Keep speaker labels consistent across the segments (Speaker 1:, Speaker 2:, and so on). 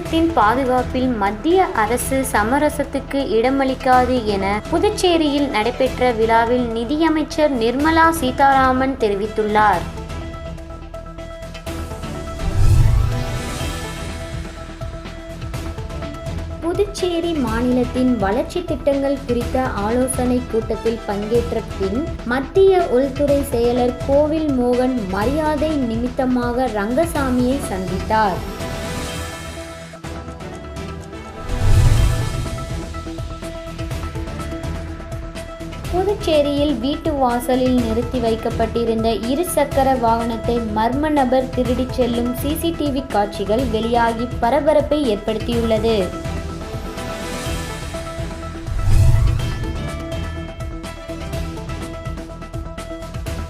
Speaker 1: தேசத்தின் பாதுகாப்பில் மத்திய அரசு சமரசத்துக்கு இடமளிக்காது என புதுச்சேரியில் நடைபெற்ற விழாவில் நிதியமைச்சர் நிர்மலா சீதாராமன் தெரிவித்துள்ளார். புதுச்சேரி மாநிலத்தின் வளர்ச்சி திட்டங்கள் குறித்த ஆலோசனை கூட்டத்தில் பங்கேற்ற பின் மத்திய உள்துறை செயலர் கோவில் மோகன் மரியாதை நிமித்தமாக ரங்கசாமியை சந்தித்தார். புதுச்சேரியில் வீட்டு வாசலில் நிறுத்தி வைக்கப்பட்டிருந்த இருசக்கர வாகனத்தை மர்ம நபர் திருடிச் செல்லும் சிசிடிவி காட்சிகள் வெளியாகி பரபரப்பை ஏற்படுத்தியுள்ளது.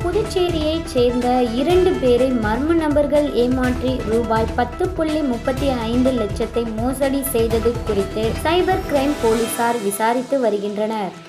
Speaker 1: புதுச்சேரியைச் சேர்ந்த இரண்டு பேரை மர்ம நபர்கள் ஏமாற்றி ரூபாய் பத்து புள்ளி முப்பத்தி ஐந்து லட்சத்தை மோசடி செய்தது குறித்து சைபர் கிரைம் போலீசார் விசாரித்து வருகின்றனர்.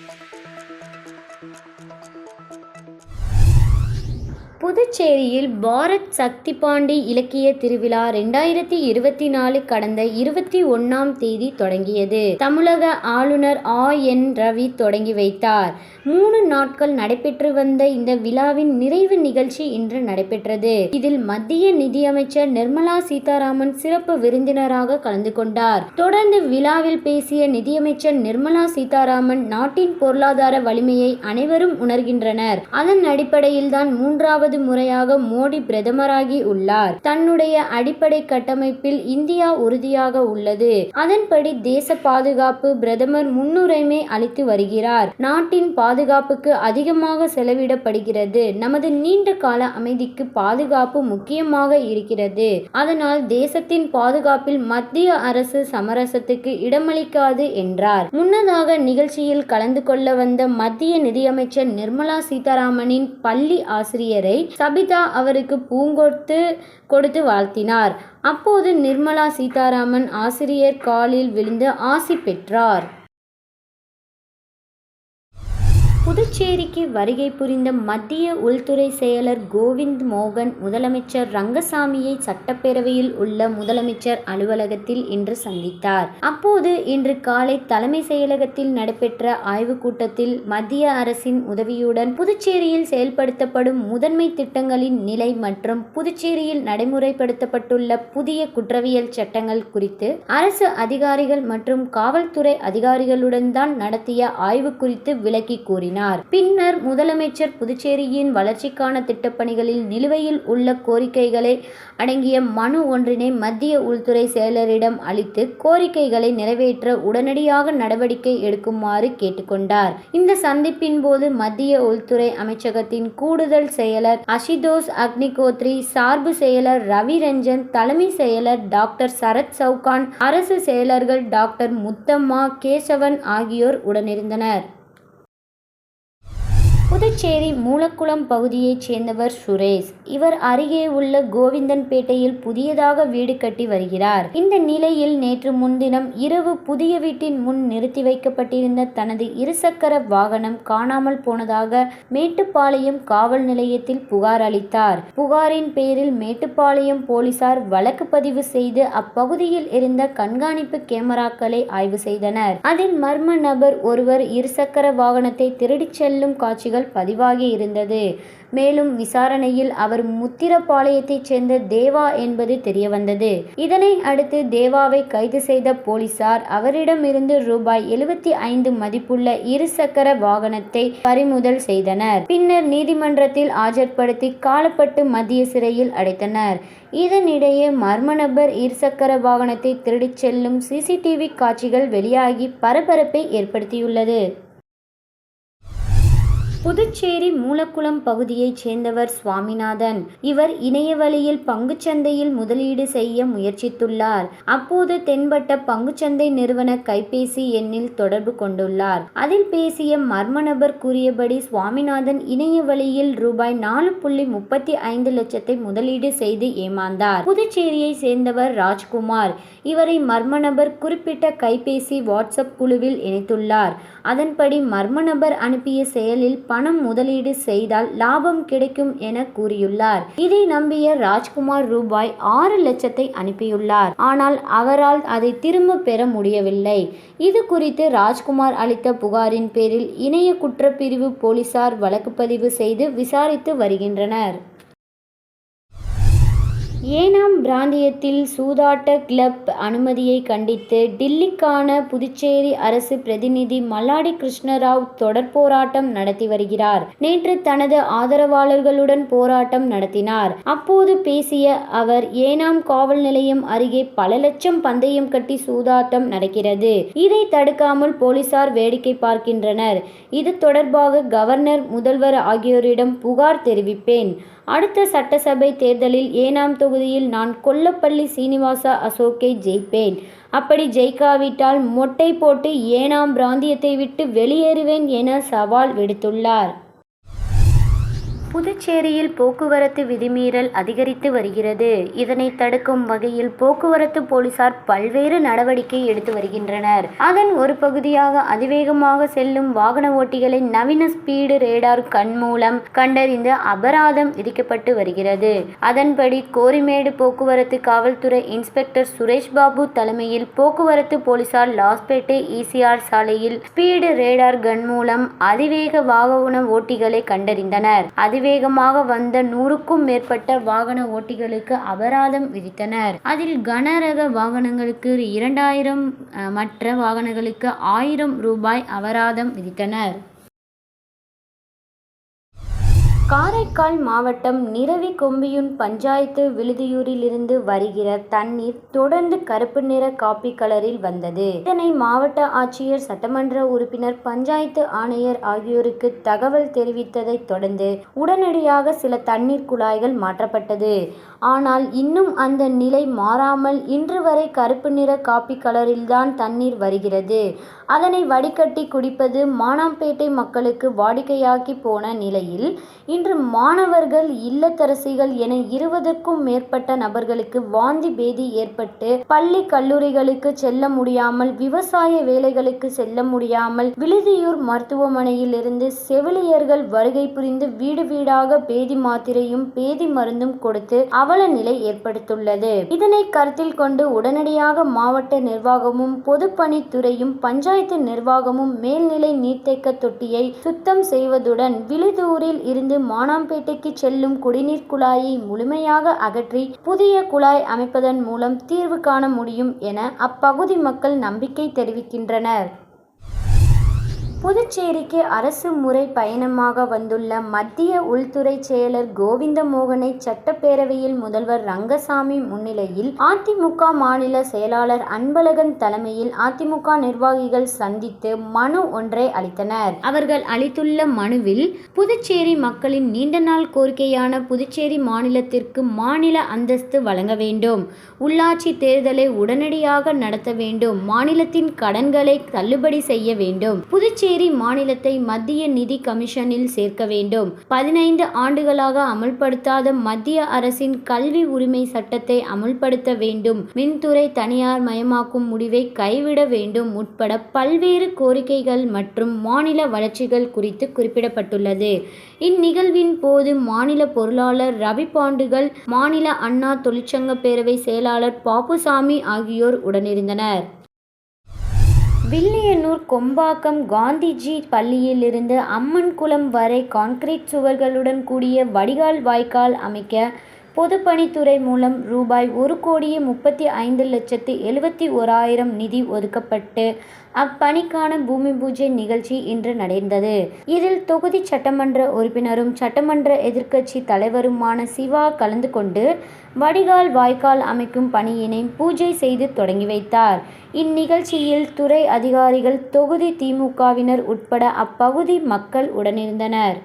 Speaker 1: புதுச்சேரியில் பாரத் சக்தி பாண்டி இலக்கிய திருவிழா ரெண்டாயிரத்தி இருபத்தி நாலு கடந்த இருபத்தி ஒன்னாம் தேதி தொடங்கியது. தமிழக ஆளுநர் ஆ. என். ரவி தொடங்கி வைத்தார். மூணு நாட்கள் நடைபெற்று வந்த இந்த விழாவின் நிறைவு நிகழ்ச்சி இன்று நடைபெற்றது. இதில் மத்திய நிதியமைச்சர் நிர்மலா சீதாராமன் சிறப்பு விருந்தினராக கலந்து கொண்டார். தொடர்ந்து விழாவில் பேசிய நிதியமைச்சர் நிர்மலா சீதாராமன் நாட்டின் பொருளாதார வலிமையை அனைவரும் உணர்கின்றனர். அதன் அடிப்படையில் தான் மூன்றாவது முறையாக மோடி பிரதமராகி உள்ளார். தன்னுடைய அடிப்படை கட்டமைப்பில் இந்தியா உறுதியாக உள்ளது. அதன்படி தேச பாதுகாப்பு பிரதமர் முன்னுரிமை அளித்து வருகிறார். நாட்டின் பாதுகாப்புக்கு அதிகமாக செலவிடப்படுகிறது. நமது நீண்ட கால அமைதிக்கு பாதுகாப்பு முக்கியமாக இருக்கிறது. அதனால் தேசத்தின் பாதுகாப்பில் மத்திய அரசு சமரசத்துக்கு இடமளிக்காது என்றார். முன்னதாக நிகழ்ச்சியில் கலந்து கொள்ள வந்த மத்திய நிதியமைச்சர் நிர்மலா சீதாராமனின் பள்ளி ஆசிரியரை சபிதா அவருக்கு பூங்கொத்து கொடுத்து வாழ்த்தினார். அப்போது நிர்மலா சீதாராமன் ஆசிரியர் காலில் விழுந்து ஆசி பெற்றார். புதுச்சேரிக்கு வருகை புரிந்த மத்திய உள்துறை செயலர் கோவிந்த் மோகன் முதலமைச்சர் ரங்கசாமியை சட்டப்பேரவையில் உள்ள முதலமைச்சர் அலுவலகத்தில் இன்று சந்தித்தார். அப்போது இன்று காலை தலைமை செயலகத்தில் நடைபெற்ற ஆய்வுக் கூட்டத்தில் மத்திய அரசின் உதவியுடன் புதுச்சேரியில் செயல்படுத்தப்படும் முதன்மை திட்டங்களின் நிலை மற்றும் புதுச்சேரியில் நடைமுறைப்படுத்தப்பட்டுள்ள புதிய குற்றவியல் சட்டங்கள் குறித்து அரசு அதிகாரிகள் மற்றும் காவல்துறை அதிகாரிகளுடன் தான் நடத்திய ஆய்வு குறித்து விளக்கி கூறினார் பின்னர் முதலமைச்சர் புதுச்சேரியின் வளர்ச்சிக்கான திட்டப்பணிகளில் நிலுவையில் உள்ள கோரிக்கைகளை அடங்கிய மனு ஒன்றினை மத்திய உள்துறை செயலரிடம் அளித்து கோரிக்கைகளை நிறைவேற்ற உடனடியாக நடவடிக்கை எடுக்குமாறு கேட்டுக்கொண்டார். இந்த சந்திப்பின் போது மத்திய உள்துறை அமைச்சகத்தின் கூடுதல் செயலர் அஷிதோஸ் அக்னிகோத்ரி சார்பு செயலர் ரவி ரஞ்சன் தலைமை செயலர் டாக்டர் சரத் சவுகான் அரசு செயலர்கள் டாக்டர் முத்தம்மா கேசவன் ஆகியோர் உடனிருந்தனர். புதுச்சேரி மூலக்குளம் பகுதியைச் சேர்ந்தவர் சுரேஷ். இவர் அருகே உள்ள கோவிந்தன்பேட்டையில் புதியதாக வீடு கட்டி வருகிறார். இந்த நிலையில் நேற்று முன்தினம் இரவு புதிய வீட்டின் முன் நிறுத்தி வைக்கப்பட்டிருந்த தனது இருசக்கர வாகனம் காணாமல் போனதாக மேட்டுப்பாளையம் காவல் நிலையத்தில் புகார் அளித்தார். புகாரின் பேரில் மேட்டுப்பாளையம் போலீசார் வழக்கு பதிவு செய்து அப்பகுதியில் இருந்த கண்காணிப்பு கேமராக்களை ஆய்வு செய்தனர். அதில் மர்ம நபர் ஒருவர் இருசக்கர வாகனத்தை திருடிச் செல்லும் காட்சிகள் பதிவாகி இருந்தது. மேலும் விசாரணையில் அவர் முத்திரப்பாளையத்தைச் சேர்ந்த தேவா என்பது தெரியவந்தது. இதனை அடுத்து தேவாவை கைது செய்த போலீசார் அவரிடமிருந்து ரூபாய் எழுபத்தி ஐந்து மதிப்புள்ள இருசக்கர வாகனத்தை பறிமுதல் செய்தனர். பின்னர் நீதிமன்றத்தில் ஆஜர்படுத்தி காலப்பட்டு மத்திய சிறையில் அடைத்தனர். இதனிடையே மர்ம நபர் இருசக்கர வாகனத்தை திருடிச் செல்லும் சிசிடிவி காட்சிகள் வெளியாகி பரபரப்பை ஏற்படுத்தியுள்ளது. புதுச்சேரி மூலக்குளம் பகுதியைச் சேர்ந்தவர் சுவாமிநாதன். இவர் இணையவழியில் பங்குச்சந்தையில் முதலீடு செய்ய முயற்சித்துள்ளார். அப்போது தென்பட்ட பங்குச்சந்தை நிறுவன கைபேசி எண்ணில் தொடர்பு கொண்டுள்ளார். அதில் பேசிய மர்ம நபர் கூறியபடி சுவாமிநாதன் இணைய வழியில் ரூபாய் நாலு புள்ளி முப்பத்தி ஐந்து லட்சத்தை முதலீடு செய்து ஏமாந்தார். புதுச்சேரியை சேர்ந்தவர் ராஜ்குமார். இவரை மர்ம நபர் குறிப்பிட்ட கைபேசி வாட்ஸ்அப் குழுவில் இணைத்துள்ளார். அதன்படி மர்ம நபர் அனுப்பிய செயலில் பணம் முதலீடு செய்தால் லாபம் கிடைக்கும் என கூறியுள்ளார். இதை நம்பிய ராஜ்குமார் ரூபாய் ஆறு லட்சத்தை அனுப்பியுள்ளார். ஆனால் அவரால் அதை திரும்ப பெற முடியவில்லை. இது குறித்து ராஜ்குமார் அளித்த புகாரின் பேரில் இணைய குற்றப்பிரிவு போலீசார் வழக்கு பதிவு செய்து விசாரித்து வருகின்றனர். ஏனாம் பிராந்தியத்தில் சூதாட்ட கிளப் அனுமதியை கண்டித்து டில்லிக்கான புதுச்சேரி அரசு பிரதிநிதி மல்லாடி கிருஷ்ணராவ் தொடர் போராட்டம் நடத்தி வருகிறார். நேற்று தனது ஆதரவாளர்களுடன் போராட்டம் நடத்தினார். அப்போது பேசிய அவர் ஏனாம் காவல் நிலையம் அருகே பல லட்சம் பந்தயம் கட்டி சூதாட்டம் நடக்கிறது. இதை தடுக்காமல் போலீசார் வேடிக்கை பார்க்கின்றனர். இது தொடர்பாக கவர்னர் முதல்வர் ஆகியோரிடம் புகார் தெரிவிப்பேன். அடுத்த சட்டசபை தேர்தலில் ஏனாம் தொகுதியில் நான் கொல்லப்பள்ளி சீனிவாச அசோக்கை ஜெயிப்பேன். அப்படி ஜெயிக்காவிட்டால் மொட்டை போட்டு ஏனாம் பிராந்தியத்தை விட்டு வெளியேறுவேன் என சவால் விடுத்துள்ளார். புதுச்சேரியில் போக்குவரத்து விதிமீறல் அதிகரித்து வருகிறது. இதனை தடுக்கும் வகையில் போக்குவரத்து போலீசார் பல்வேறு நடவடிக்கை எடுத்து வருகின்றனர். அதன் ஒரு பகுதியாக அதிவேகமாக செல்லும் வாகன ஓட்டிகளை நவீன ஸ்பீடு ரேடார் கண் மூலம் கண்டறிந்து அபராதம் விதிக்கப்பட்டு வருகிறது. அதன்படி கோரிமேடு போக்குவரத்து காவல்துறை இன்ஸ்பெக்டர் சுரேஷ் பாபு தலைமையில் போக்குவரத்து போலீசார் லாஸ்பேட்டை இசிஆர் சாலையில் ஸ்பீடு ரேடார் கன் மூலம் அதிவேக வாகன ஓட்டிகளை கண்டறிந்தனர். அதிவேகமாக வந்த நூறுக்கும் மேற்பட்ட வாகன ஓட்டிகளுக்கு அபராதம் விதித்தனர். அதில் கனரக வாகனங்களுக்கு இரண்டாயிரம் அஹ், மற்ற வாகனங்களுக்கு ஆயிரம் ரூபாய் அபராதம் விதித்தனர். காரைக்கால் மாவட்டம் நிரவி கொம்பியூன் பஞ்சாயத்து விழுதியூரிலிருந்து வருகிற தண்ணீர் தொடர்ந்து கருப்பு நிற காப்பி கலரில் வந்தது. இதனை மாவட்ட ஆட்சியர் சட்டமன்ற உறுப்பினர் பஞ்சாயத்து ஆணையர் ஆகியோருக்கு தகவல் தெரிவித்ததை தொடர்ந்து உடனடியாக சில தண்ணீர் குழாய்கள் மாற்றப்பட்டது. ஆனால் இன்னும் அந்த நிலை மாறாமல் இன்று வரை கருப்பு நிற காப்பி கலரில்தான் தண்ணீர் வருகிறது. அதனை வடிகட்டி குடிப்பது மானாம்பேட்டை மக்களுக்கு வாடிக்கையாக்கி போன நிலையில் இன்று மாணவர்கள் இல்லத்தரசிகள் என இருபதுக்கும் மேற்பட்ட நபர்களுக்கு வாந்தி பேதி ஏற்பட்டு பள்ளி கல்லூரிகளுக்கு செல்ல முடியாமல் விவசாய வேலைகளுக்கு செல்ல முடியாமல் விழுதியூர் மருத்துவமனையில் இருந்து செவிலியர்கள் வருகை புரிந்து வீடு வீடாக பேதி மாத்திரையும் பேதி மருந்தும் கொடுத்து அவல நிலை ஏற்படுத்துள்ளது இதனை கருத்தில் கொண்டு உடனடியாக மாவட்ட நிர்வாகமும் பொதுப்பணித்துறையும் பஞ்சாயத்து நிர்வாகமும் மேல்நிலை நீர்த்தேக்க தொட்டியை சுத்தம் செய்வதுடன் விழுதூரில் இருந்து மானாம்பேட்டைக்கு செல்லும் குடிநீர் குழாயை முழுமையாக அகற்றி புதிய குழாய் அமைப்பதன் மூலம் தீர்வு காண முடியும் என அப்பகுதி மக்கள் நம்பிக்கை தெரிவிக்கின்றனர். புதுச்சேரிக்கு அரசு முறை பயணமாக வந்துள்ள மத்திய உள்துறை செயலர் கோவிந்த மோகனை சட்டப்பேரவையில் முதல்வர் ரங்கசாமி முன்னிலையில் அதிமுக மாநில செயலாளர் அன்பழகன் தலைமையில் அதிமுக நிர்வாகிகள் சந்தித்து மனு ஒன்றை அளித்தனர். அவர்கள் அளித்துள்ள மனுவில் புதுச்சேரி மக்களின் நீண்ட நாள் கோரிக்கையான புதுச்சேரி மாநிலத்திற்கு மாநில அந்தஸ்து வழங்க வேண்டும். உள்ளாட்சி தேர்தலை உடனடியாக நடத்த வேண்டும். மாநிலத்தின் கடன்களை தள்ளுபடி செய்ய வேண்டும். புதுச்சேரி மாநிலத்தை மத்திய நிதி கமிஷனில் சேர்க்க வேண்டும். பதினைந்து ஆண்டுகளாக அமல்படுத்தாத மத்திய அரசின் கல்வி உரிமை சட்டத்தை அமுல்படுத்த வேண்டும். மின்துறை தனியார் மயமாக்கும் முடிவை கைவிட வேண்டும் உட்பட பல்வேறு கோரிக்கைகள் மற்றும் மாநில வளர்ச்சிகள் குறித்து குறிப்பிடப்பட்டுள்ளது. இந்நிகழ்வின் போது மாநில பொருளாளர் ரவி பாண்டுகள் மாநில அண்ணா தொழிற்சங்க பேரவை செயலாளர் பாப்புசாமி ஆகியோர் உடனிருந்தனர். வில்லியனூர் கொம்பாக்கம் காந்திஜி பள்ளியிலிருந்து அம்மன் குளம் வரை கான்கிரீட் சுவர்களுடன் கூடிய வடிகால் வாய்க்கால் அமைக்க பொதுப்பணித்துறை மூலம் ரூபாய் ஒரு கோடியே முப்பத்தி ஐந்து லட்சத்து எழுபத்தி ஓராயிரம் நிதி ஒதுக்கப்பட்டு அப்பணிக்கான பூமி பூஜை நிகழ்ச்சி இன்று நடந்தது. இதில் தொகுதி சட்டமன்ற உறுப்பினரும் சட்டமன்ற எதிர்க்கட்சி தலைவருமான சிவா கலந்து கொண்டு வடிகால் வாய்க்கால் அமைக்கும் பணியினை பூஜை செய்து தொடங்கி வைத்தார். இந்நிகழ்ச்சியில் துறை அதிகாரிகள் தொகுதி திமுகவினர் உட்பட அப்பகுதி மக்கள் உடனிருந்தனர்.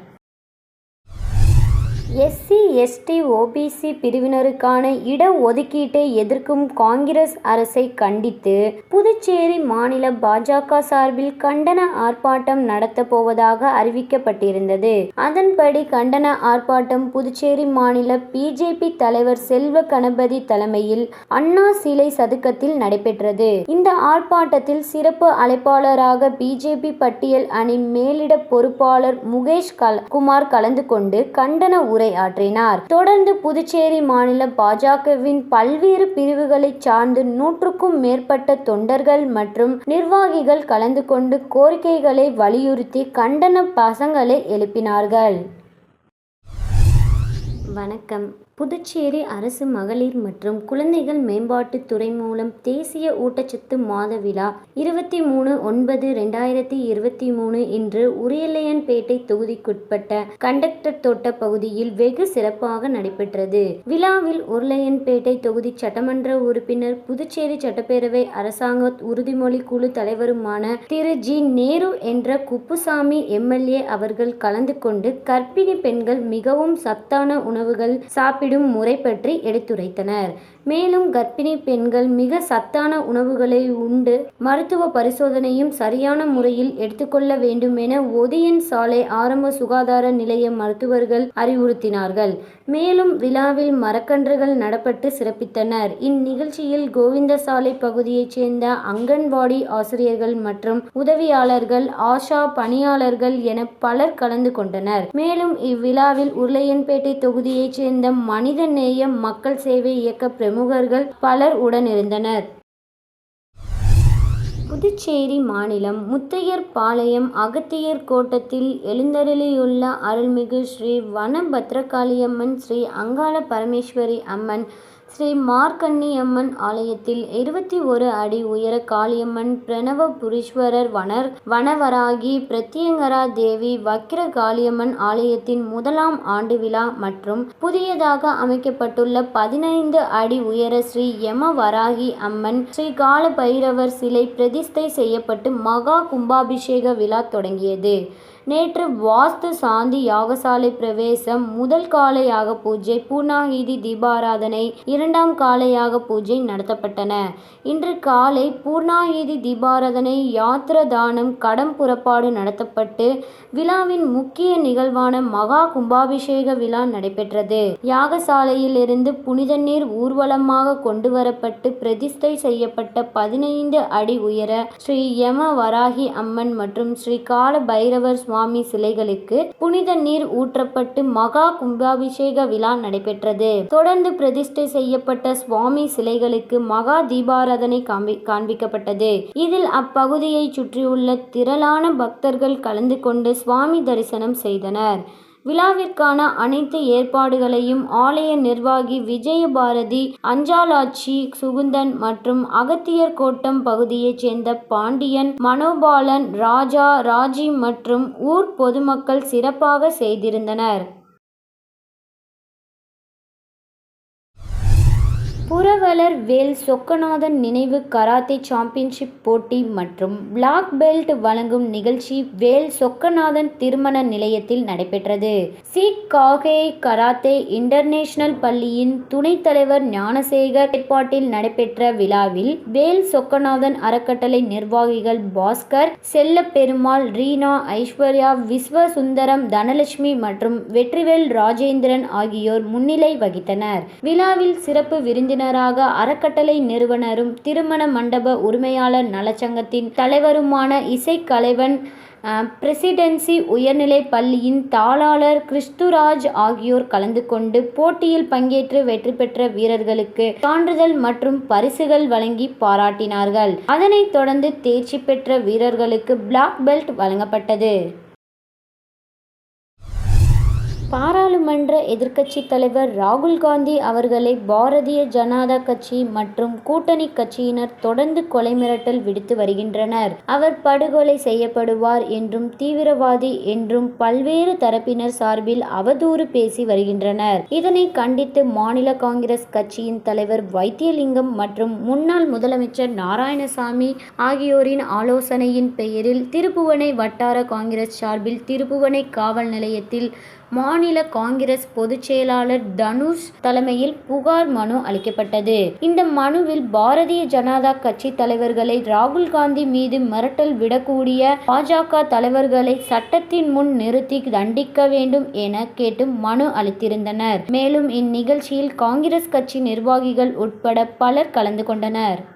Speaker 1: எஸ்சி எஸ்டி ஓபிசி பிரிவினருக்கான இடஒதுக்கீட்டை எதிர்க்கும் காங்கிரஸ் அரசை கண்டித்து புதுச்சேரி மாநில பாஜக சார்பில் கண்டன ஆர்ப்பாட்டம் நடத்தப்போவதாக அறிவிக்கப்பட்டிருந்தது. அதன்படி கண்டன ஆர்ப்பாட்டம் புதுச்சேரி மாநில பிஜேபி தலைவர் செல்வ கணபதி தலைமையில் அண்ணா சிலை சதுக்கத்தில் நடைபெற்றது. இந்த ஆர்ப்பாட்டத்தில் சிறப்பு அழைப்பாளராக பிஜேபி பட்டியல் அணி மேலிட பொறுப்பாளர் முகேஷ் குமார் கலந்து கொண்டு கண்டன உரையாற்றினார். தொடர்ந்து புதுச்சேரி மாநில பாஜகவின் பல்வேறு பிரிவுகளை சார்ந்து நூற்றுக்கும் மேற்பட்ட தொண்டர்கள் மற்றும் நிர்வாகிகள் கலந்து கொண்டு கோரிக்கைகளை வலியுறுத்தி கண்டன பசங்களை எழுப்பினார்கள். வணக்கம். புதுச்சேரி அரசு மகளிர் மற்றும் குழந்தைகள் மேம்பாட்டு துறை மூலம் தேசிய ஊட்டச்சத்து மாத விழா இருபத்தி மூணு ஒன்பது ரெண்டாயிரத்தி இருபத்தி மூணு இன்று உரியலையன்பேட்டை தொகுதிக்குட்பட்ட கண்டக்டர் தோட்ட பகுதியில் வெகு சிறப்பாக நடைபெற்றது. விழாவில் உருளையன்பேட்டை தொகுதி சட்டமன்ற உறுப்பினர் புதுச்சேரி சட்டப்பேரவை அரசாங்க உறுதிமொழி குழு தலைவருமான திரு. ஜி. நேரு என்ற குப்புசாமி எம்எல்ஏ அவர்கள் கலந்து கொண்டு கர்ப்பிணி பெண்கள் மிகவும் சத்தான உணவு உணவுகள் சாப்பிடும் முறை பற்றி எடுத்துரைத்தனர். மேலும் கர்ப்பிணி பெண்கள் மிக சத்தான உணவுகளை உண்டு மருத்துவ பரிசோதனையும் சரியான முறையில் எடுத்துக்கொள்ள வேண்டும் என ஒதியன் சாலை ஆரம்ப சுகாதார நிலைய மருத்துவர்கள் அறிவுறுத்தினார்கள். மேலும் விழாவில் மரக்கன்றுகள் நடப்பட்டு சிறப்பித்தனர். இந்நிகழ்ச்சியில் கோவிந்தசாலை பகுதியைச் சேர்ந்த அங்கன்வாடி ஆசிரியர்கள் மற்றும் உதவியாளர்கள் ஆஷா பணியாளர்கள் என பலர் கலந்து கொண்டனர். மேலும் இவ்விழாவில் உருளையன்பேட்டை தொகுதியைச் சேர்ந்த மனிதநேய மக்கள் சேவை இயக்க பிரமுகர்கள் பலர் உடனிருந்தனர். புதுச்சேரி மாநிலம் முத்தையர் பாளையம் அகத்தியர் கோட்டத்தில் எழுந்தருளியுள்ள அருள்மிகு ஸ்ரீ வன பத்ரகாளியம்மன் ஸ்ரீ அங்காள பரமேஸ்வரி அம்மன் ஸ்ரீ மார்க்கண்ணியம்மன் ஆலயத்தில் இருபத்தி ஒரு அடி உயர காளியம்மன் பிரணவ புரீஸ்வரர் வனர் வனவராகி பிரத்யங்கரா தேவி வக்கிர காளியம்மன் ஆலயத்தின் முதலாம் ஆண்டு விழா மற்றும் புதியதாக அமைக்கப்பட்டுள்ள பதினைந்து அடி உயர ஸ்ரீ யம வராகி அம்மன் ஸ்ரீ கால பைரவர் சிலை பிரதிஷ்டை செய்யப்பட்டு மகா கும்பாபிஷேக விழா தொடங்கியது. நேற்று வாஸ்து சாந்தி யாகசாலை பிரவேசம் முதல் கால யாக பூஜை பூர்ணாகிதி தீபாராதனை இரண்டாம் கால யாக பூஜை நடத்தப்பட்டன. இன்று காலை பூர்ணாகிதி தீபாராதனை யாத்திர தானம் கடம் புறப்பாடு நடத்தப்பட்டு விழாவின் முக்கிய நிகழ்வான மகா கும்பாபிஷேக விழா நடைபெற்றது. யாகசாலையில் இருந்து புனித நீர் ஊர்வலமாக கொண்டு வரப்பட்டு பிரதிஷ்டை செய்யப்பட்ட பதினைந்து அடி உயர ஸ்ரீ யம வராகி அம்மன் மற்றும் ஸ்ரீ கால பைரவர் சுவாமி சிலைகளுக்கு புனித நீர் ஊற்றப்பட்டு மகா கும்பாபிஷேக விழா நடைபெற்றது. தொடர்ந்து பிரதிஷ்டை செய்யப்பட்ட சுவாமி சிலைகளுக்கு மகா தீபாராதனை காண்பி காண்பிக்கப்பட்டது. இதில் அப்பகுதியை சுற்றியுள்ள திரளான பக்தர்கள் கலந்து கொண்டு சுவாமி தரிசனம் செய்தனர். விழாவிற்கான அனைத்து ஏற்பாடுகளையும் ஆலய நிர்வாகி விஜயபாரதி அஞ்சாலாட்சி சுகுந்தன் மற்றும் அகத்தியர் கோட்டம் பகுதியைச் சேர்ந்த பாண்டியன் மனோபாலன் ராஜா ராஜி மற்றும் ஊர் பொதுமக்கள் சிறப்பாக செய்திருந்தனர். புரவலர் வேல் சொக்கநாதன் நினைவு கராத்தே சாம்பியன்ஷிப் போட்டி மற்றும் பிளாக் பெல்ட் வழங்கும் நிகழ்ச்சி வேல் சொக்கநாதன் திருமண நிலையத்தில் நடைபெற்றது. சி காகே கராத்தே இன்டர்நேஷனல் பள்ளியின் துணைத் தலைவர் ஞானசேகர் ஏற்பாட்டில் நடைபெற்ற விழாவில் வேல் சொக்கநாதன் அறக்கட்டளை நிர்வாகிகள் பாஸ்கர் செல்லப்பெருமாள் ரீனா ஐஸ்வர்யா விஸ்வசுந்தரம் தனலட்சுமி மற்றும் வெற்றிவேல் ராஜேந்திரன் ஆகியோர் முன்னிலை வகித்தனர். விழாவில் சிறப்பு விருந்தினராக அறக்கட்டளை நிறுவனரும் திருமண மண்டப உரிமையாளர் நலச்சங்கத்தின் தலைவருமான இசைக்கலைவன் பிரசிடென்சி உயர்நிலை பள்ளியின் தாளாளர் கிறிஸ்துராஜ் ஆகியோர் கலந்து கொண்டு போட்டியில் பங்கேற்று வெற்றி பெற்ற வீரர்களுக்கு சான்றிதழ் மற்றும் பரிசுகள் வழங்கி பாராட்டினார்கள். அதனைத் தொடர்ந்து தேர்ச்சி பெற்ற வீரர்களுக்கு பிளாக் பெல்ட் வழங்கப்பட்டது. பாராளுமன்ற எதிர்க்கட்சி தலைவர் ராகுல் காந்தி அவர்களை பாரதிய ஜனதா கட்சி மற்றும் கூட்டணி கட்சியினர் தொடர்ந்து கொலை மிரட்டல் விடுத்து வருகின்றனர். அவர் படுகொலை செய்யப்படுவார் என்றும் தீவிரவாதி என்றும் பல்வேறு தரப்பினர் சார்பில் அவதூறு பேசி வருகின்றனர். இதனை கண்டித்து மாநில காங்கிரஸ் கட்சியின் தலைவர் வைத்தியலிங்கம் மற்றும் முன்னாள் முதலமைச்சர் நாராயணசாமி ஆகியோரின் ஆலோசனையின் பெயரில் திருப்புவனை வட்டார காங்கிரஸ் சார்பில் திருப்புவனை காவல் நிலையத்தில் மாநில காங்கிரஸ் பொதுச் செயலாளர் தனுஷ் தலைமையில் புகார் மனு அளிக்கப்பட்டது. இந்த மனுவில் பாரதிய ஜனதா கட்சி தலைவர்களை ராகுல் காந்தி மீது மிரட்டல் விடக்கூடிய பாஜக தலைவர்களை சட்டத்தின் முன் நிறுத்தி தண்டிக்க வேண்டும் என கேட்டு மனு அளித்திருந்தனர். மேலும் இந்நிகழ்ச்சியில் காங்கிரஸ் கட்சி நிர்வாகிகள் உட்பட பலர் கலந்து கொண்டனர்.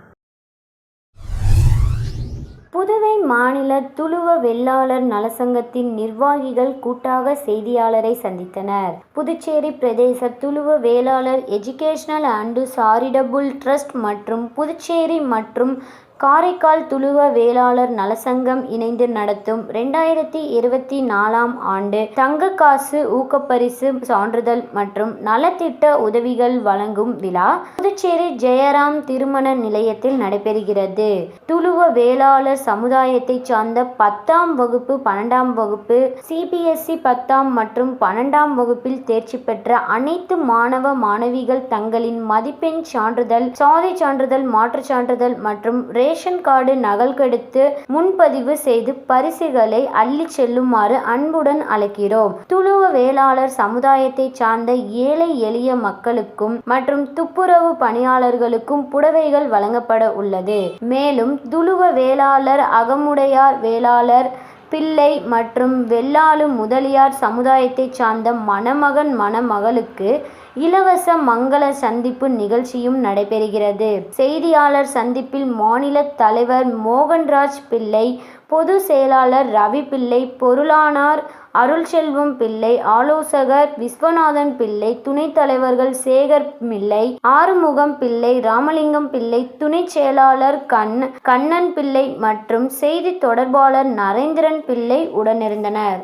Speaker 1: புதுவை மாநில துளுவ வெள்ளாளர் நலசங்கத்தின் நிர்வாகிகள் கூட்டாக செய்தியாளரை சந்தித்தனர். புதுச்சேரி பிரதேச Thuluva Vellalar educational and charitable trust மற்றும் புதுச்சேரி மற்றும் காரைக்கால் துளுவ வேளாளர் நலசங்கம் இணைந்து நடத்தும் ரெண்டாயிரத்தி இருபத்தி நாலாம் ஆண்டு தங்க காசு ஊக்கப்பரிசு சான்றிதழ் மற்றும் நலத்திட்ட உதவிகள் வழங்கும் விழா புதுச்சேரி ஜெயராம் திருமண நிலையத்தில் நடைபெறுகிறது. துளுவ வேளாளர் சமுதாயத்தை சார்ந்த பத்தாம் வகுப்பு பன்னெண்டாம் வகுப்பு சிபிஎஸ்இ பத்தாம் மற்றும் பன்னெண்டாம் வகுப்பில் தேர்ச்சி பெற்ற அனைத்து மாணவ மாணவிகள் தங்களின் மதிப்பெண் சான்றிதழ் சாதி சான்றிதழ் மாற்றுச் சான்றிதழ் மற்றும் ரேஷன் கார்டு நகல்கெடுத்து முன்பதிவு செய்து பரிசுகளை அள்ளி செல்லுமாறு அன்புடன் அழைக்கிறோம். துளுவ வேளாளர் சமுதாயத்தை சார்ந்த ஏழை எளிய மக்களுக்கும் மற்றும் துப்புரவு பணியாளர்களுக்கும் புடவைகள் வழங்கப்பட உள்ளது. மேலும் துளுவ வேளாளர் அகமுடையார் வேளாளர் பிள்ளை மற்றும் வெள்ளாளு முதலியார் சமுதாயத்தை சார்ந்த மணமகன் மணமகளுக்கு இலவச மங்கள சந்திப்பு நிகழ்ச்சியும் நடைபெறுகிறது. செய்தியாளர் சந்திப்பில் மாநில தலைவர் மோகன்ராஜ் பிள்ளை பொது செயலாளர் ரவி பிள்ளை பொருளானார் அருள்செல்வம் பிள்ளை ஆலோசகர் விஸ்வநாதன் பிள்ளை துணைத் தலைவர்கள் சேகர் பிள்ளை ஆறுமுகம் பிள்ளை ராமலிங்கம் பிள்ளை துணைச் செயலாளர் கண் கண்ணன் பிள்ளை மற்றும் செய்தி தொடர்பாளர் நரேந்திரன் பிள்ளை உடனிருந்தனர்.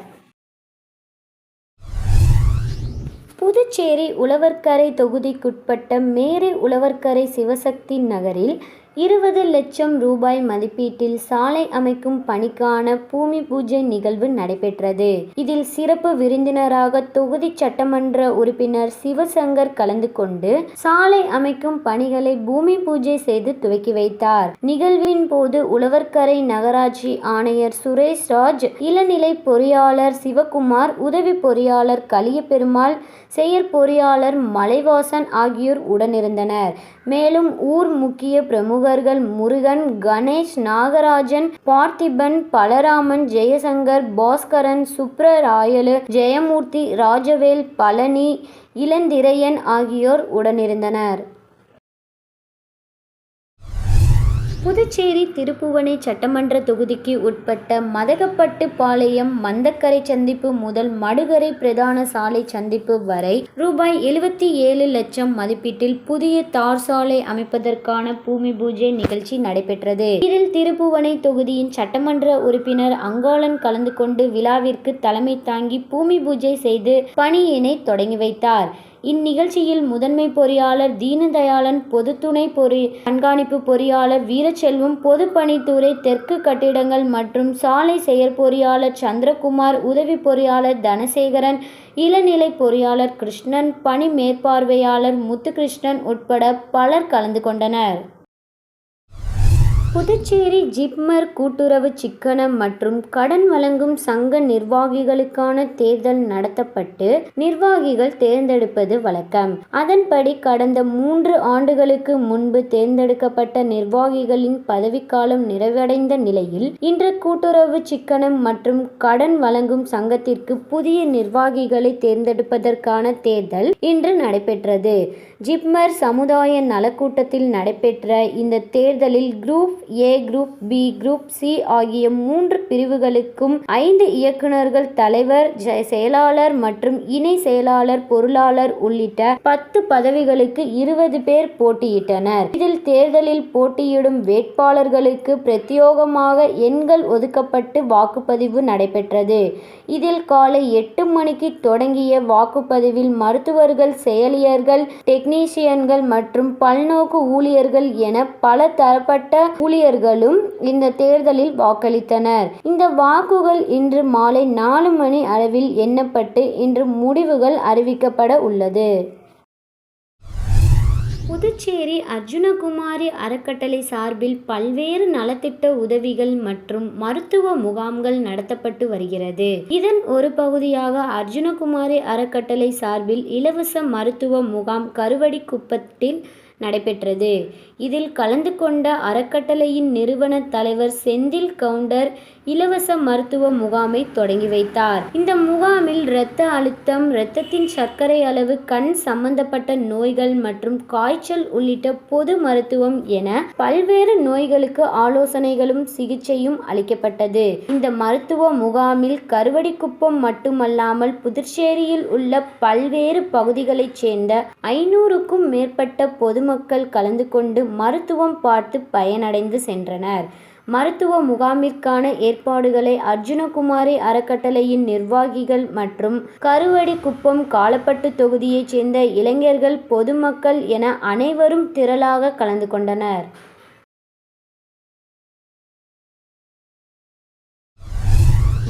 Speaker 1: புதுச்சேரி உழவர்கரை தொகுதிக்குட்பட்ட மேரி உழவர்கரை சிவசக்தி நகரில் இருபது லட்சம் ரூபாய் மதிப்பீட்டில் சாலை அமைக்கும் பணிக்கான பூமி பூஜை நிகழ்வு நடைபெற்றது. இதில் சிறப்பு விருந்தினராக தொகுதி சட்டமன்ற உறுப்பினர் சிவசங்கர் கலந்து கொண்டு சாலை அமைக்கும் பணிகளை பூமி பூஜை செய்து துவக்கி வைத்தார். நிகழ்வின் போது உழவர்கரை நகராட்சி ஆணையர் சுரேஷ் ராஜ் இளநிலை பொறியாளர் சிவகுமார் உதவி பொறியாளர் கலியபெருமாள் செயற்பொறியாளர் மலைவாசன் ஆகியோர் உடனிருந்தனர். மேலும் ஊர் முக்கிய பிரமுகர்கள் முருகன் கணேஷ் நாகராஜன் பார்த்திபன் பலராமன் ஜெயசங்கர் பாஸ்கரன் சுப்ரராயலு ஜெயமூர்த்தி ராஜவேல் பழனி இளந்திரையன் ஆகியோர் உடனிருந்தனர். புதுச்சேரி திருப்புவனை சட்டமன்ற தொகுதிக்கு உட்பட்ட மதகப்பட்டு பாளையம் மந்தக்கரை சந்திப்பு முதல் மடுகரை பிரதான சாலை சந்திப்பு வரை ரூபாய் எழுபத்தி ஏழு லட்சம் மதிப்பீட்டில் புதிய தார் சாலை அமைப்பதற்கான பூமி பூஜை நிகழ்ச்சி நடைபெற்றது. இதில் திருப்புவனை தொகுதியின் சட்டமன்ற உறுப்பினர் அங்காளன் கலந்து கொண்டு விழாவிற்கு தலைமை தாங்கி பூமி பூஜை செய்து பணியினை தொடங்கி வைத்தார். இந்நிகழ்ச்சியில் முதன்மை பொறியாளர் தீனதயாளன் பொது துணை பொறி கண்காணிப்பு பொறியாளர் வீரச்செல்வம் பொதுப்பணித்துறை தெற்கு கட்டிடங்கள் மற்றும் சாலை செயற்பொறியாளர் சந்திரகுமார் உதவி பொறியாளர் தனசேகரன் இளநிலை பொறியாளர் கிருஷ்ணன் பணி மேற்பார்வையாளர் முத்துகிருஷ்ணன் உட்பட பலர் கலந்து கொண்டனர். புதுச்சேரி ஜிப்மர் கூட்டுறவு சிக்கனம் மற்றும் கடன் வழங்கும் சங்க நிர்வாகிகளுக்கான தேர்தல் நடத்தப்பட்டு நிர்வாகிகள் தேர்ந்தெடுப்பது வழக்கம். அதன்படி கடந்த மூன்று ஆண்டுகளுக்கு முன்பு தேர்ந்தெடுக்கப்பட்ட நிர்வாகிகளின் பதவிக்காலம் நிறைவடைந்த நிலையில் இன்று கூட்டுறவு சிக்கனம் மற்றும் கடன் வழங்கும் சங்கத்திற்கு புதிய நிர்வாகிகளை தேர்ந்தெடுப்பதற்கான தேர்தல் இன்று நடைபெற்றது. ஜிப்மர் சமுதாய நலக்கூட்டத்தில் நடைபெற்ற இந்த தேர்தலில் group A group B group C ஆகிய மூன்று பிரிவுகளுக்கும் ஐந்து இயக்குநர்கள் தலைவர் செயலாளர் மற்றும் இணை செயலாளர் பொருளாளர் உள்ளிட்ட பத்து பதவிகளுக்கு இருபது பேர் போட்டியிட்டனர். இதில் தேர்தலில் போட்டியிடும் வேட்பாளர்களுக்கு பிரத்யோகமாக எண்கள் ஒதுக்கப்பட்டு வாக்குப்பதிவு நடைபெற்றது. இதில் காலை எட்டு மணிக்கு தொடங்கிய வாக்குப்பதிவில் மருத்துவர்கள் செயலியர்கள் டெக்னீசியன்கள் மற்றும் பல்நோக்கு ஊழியர்கள் என பல தரப்பட்ட ஊழியர்களும் இந்த தேர்தலில் வாக்களித்தனர். இந்த வாக்குகள் இன்று மாலை நாலு மணி அளவில் எண்ணப்பட்டு இன்று முடிவுகள் அறிவிக்கப்பட உள்ளது. புதுச்சேரி அர்ஜுனகுமாரி அறக்கட்டளை சார்பில் பல்வேறு நலத்திட்ட உதவிகள் மற்றும் மருத்துவ முகாம்கள் நடத்தப்பட்டு வருகிறது. இதன் ஒரு பகுதியாக அர்ஜுனகுமாரி அறக்கட்டளை சார்பில் இலவச மருத்துவ முகாம் கருவடிக்குப்பத்தில் நடைபெற்றது. இதில் கலந்து கொண்ட அறக்கட்டளையின் நிறுவன தலைவர் செந்தில் கவுண்டர் இலவச மருத்துவ முகாமை தொடங்கி வைத்தார். இந்த முகாமில் இரத்த அழுத்தம் இரத்தத்தின் சர்க்கரை அளவு கண் சம்பந்தப்பட்ட நோய்கள் மற்றும் காய்ச்சல் உள்ளிட்ட பொது மருத்துவம் என பல்வேறு நோய்களுக்கு ஆலோசனைகளும் சிகிச்சையும் அளிக்கப்பட்டது. இந்த மருத்துவ முகாமில் கருவடிக்குப்பம் மட்டுமல்லாமல் புதுச்சேரியில் உள்ள பல்வேறு பகுதிகளைச் சேர்ந்த ஐநூறுக்கும் மேற்பட்ட பொதுமக்கள் கலந்து கொண்டு மருத்துவம் பார்த்து பயனடைந்து சென்றனர். மருத்துவ முகாமிற்கான ஏற்பாடுகளை அர்ஜுனகுமாரி அறக்கட்டளையின் நிர்வாகிகள் மற்றும் கருவடிக்குப்பம் காலப்பட்டு தொகுதியைச் சேர்ந்த இளைஞர்கள் பொதுமக்கள் என அனைவரும் திரளாக கலந்து கொண்டனர்.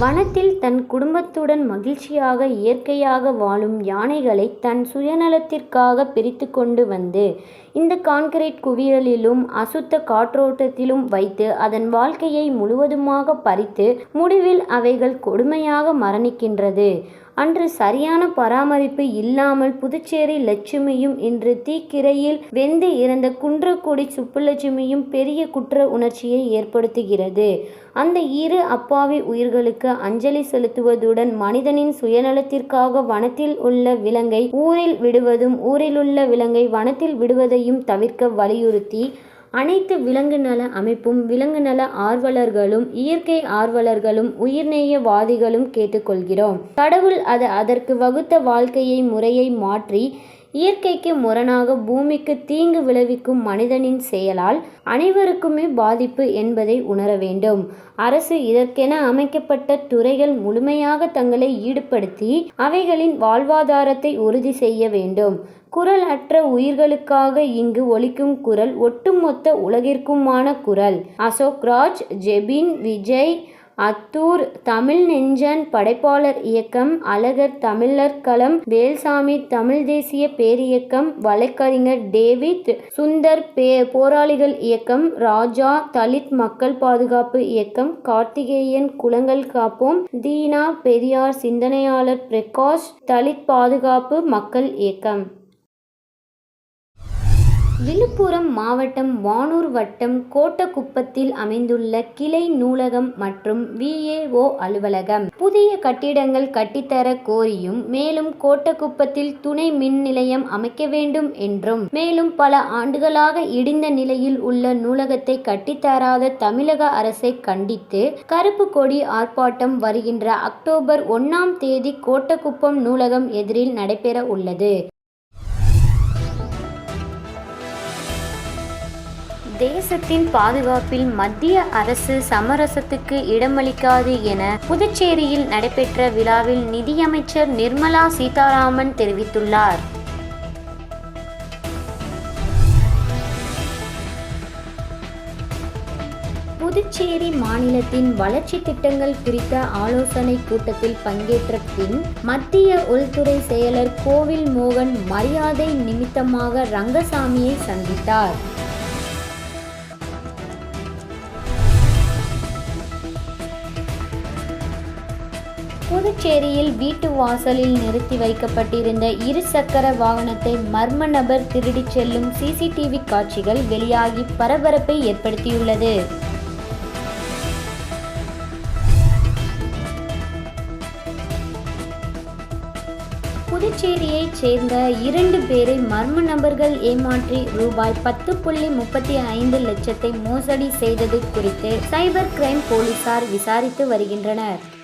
Speaker 1: வனத்தில் தன் குடும்பத்துடன் மகிழ்ச்சியாக இயற்கையாக வாழும் யானைகளை தன் சுயநலத்திற்காக பிரித்து கொண்டு வந்து இந்த கான்கிரீட் குவியலிலும் அசுத்த காற்றோட்டத்திலும் வைத்து அதன் வாழ்க்கையை முழுவதுமாக பறித்து முடிவில் அவைகள் கொடுமையாக மரணிக்கின்றது. அன்று சரியான பராமரிப்பு இல்லாமல் புதுச்சேரி லட்சுமியும் இன்று தீக்கிரையில் வெந்து இறந்த குன்றக்குடி சுப்புலட்சுமியும் பெரிய குற்ற உணர்ச்சியை ஏற்படுத்துகிறது. அந்த இரு அப்பாவி உயிர்களுக்கு அஞ்சலி செலுத்துவதுடன் மனிதனின் சுயநலத்திற்காக வனத்தில் உள்ள விலங்கை ஊரில் விடுவதும் ஊரிலுள்ள விலங்கை வனத்தில் விடுவதையும் தவிர்க்க வலியுறுத்தி அனைத்து விலங்கு நல அமைப்பும் விலங்கு நல ஆர்வலர்களும் இயற்கை ஆர்வலர்களும் உயிர்நேயவாதிகளும் கேட்டுக்கொள்கிறோம். கடவுள் அது அதற்கு வகுத்த வாழ்க்கையை முறையை மாற்றி இயற்கைக்கு முரணாக பூமிக்கு தீங்கு விளைவிக்கும் மனிதனின் செயலால் அனைவருக்குமே பாதிப்பு என்பதை உணர வேண்டும். அரசு இதற்கென அமைக்கப்பட்ட துறைகள் முழுமையாக தங்களை ஈடுபடுத்தி அவைகளின் வாழ்வாதாரத்தை உறுதி செய்ய வேண்டும். குரல் அற்ற உயிர்களுக்காக இங்கு ஒலிக்கும் குரல் ஒட்டுமொத்த உலகிற்குமான குரல். அசோக் ராஜ் ஜெபின் விஜய் அத்தூர் தமிழ் நெஞ்சன் படைப்பாளர் இயக்கம் அழகர் தமிழர் களம் வேல்சாமி தமிழ் தேசிய பேரியக்கம் வழக்கறிஞர் டேவிட் சுந்தர் பே போராளிகள் இயக்கம் ராஜா தலித் மக்கள் பாதுகாப்பு இயக்கம் கார்த்திகேயன் குளங்கள் காப்போம் தீனா பெரியார் சிந்தனையாளர் பிரகாஷ் தலித் பாதுகாப்பு மக்கள் இயக்கம். விழுப்புரம் மாவட்டம் வானூர் வட்டம் கோட்டக்குப்பத்தில் அமைந்துள்ள கிளை நூலகம் மற்றும் விஏஓ அலுவலகம். புதிய கட்டிடங்கள் கட்டித்தர கோரியும் மேலும் கோட்டக்குப்பத்தில் துணை மின் நிலையம் அமைக்க வேண்டும் என்றும் மேலும் பல ஆண்டுகளாக இடிந்த நிலையில் உள்ள நூலகத்தை கட்டித்தராத தமிழக அரசை கண்டித்து கருப்பு கொடி ஆர்ப்பாட்டம் வருகின்ற அக்டோபர் ஒன்னாம் தேதி கோட்டக்குப்பம் நூலகம் எதிரில் நடைபெற உள்ளது. தேசத்தின் பாதுகாப்பில் மத்திய அரசு சமரசத்துக்கு இடமளிக்காது என புதுச்சேரியில் நடைபெற்ற விழாவில் நிதியமைச்சர் நிர்மலா சீதாராமன் தெரிவித்துள்ளார். புதுச்சேரி மாநிலத்தின் வளர்ச்சி திட்டங்கள் குறித்த ஆலோசனை கூட்டத்தில் பங்கேற்ற பின் மத்திய உள்துறை செயலர் கோவில் மோகன் மரியாதை நிமித்தமாக ரங்கசாமியை சந்தித்தார். புதுச்சேரியில் வீட்டு வாசலில் நிறுத்தி வைக்கப்பட்டிருந்த இருசக்கர வாகனத்தை மர்ம நபர் திருடிச் செல்லும் சிசிடிவி காட்சிகள் வெளியாகி பரபரப்பை ஏற்படுத்தியுள்ளது. புதுச்சேரியைச் சேர்ந்த இரண்டு பேரை மர்ம நபர்கள் ஏமாற்றி ரூபாய் பத்து புள்ளி முப்பத்தி ஐந்து லட்சத்தை மோசடி செய்தது குறித்து சைபர் கிரைம் போலீசார் விசாரித்து வருகின்றனர்.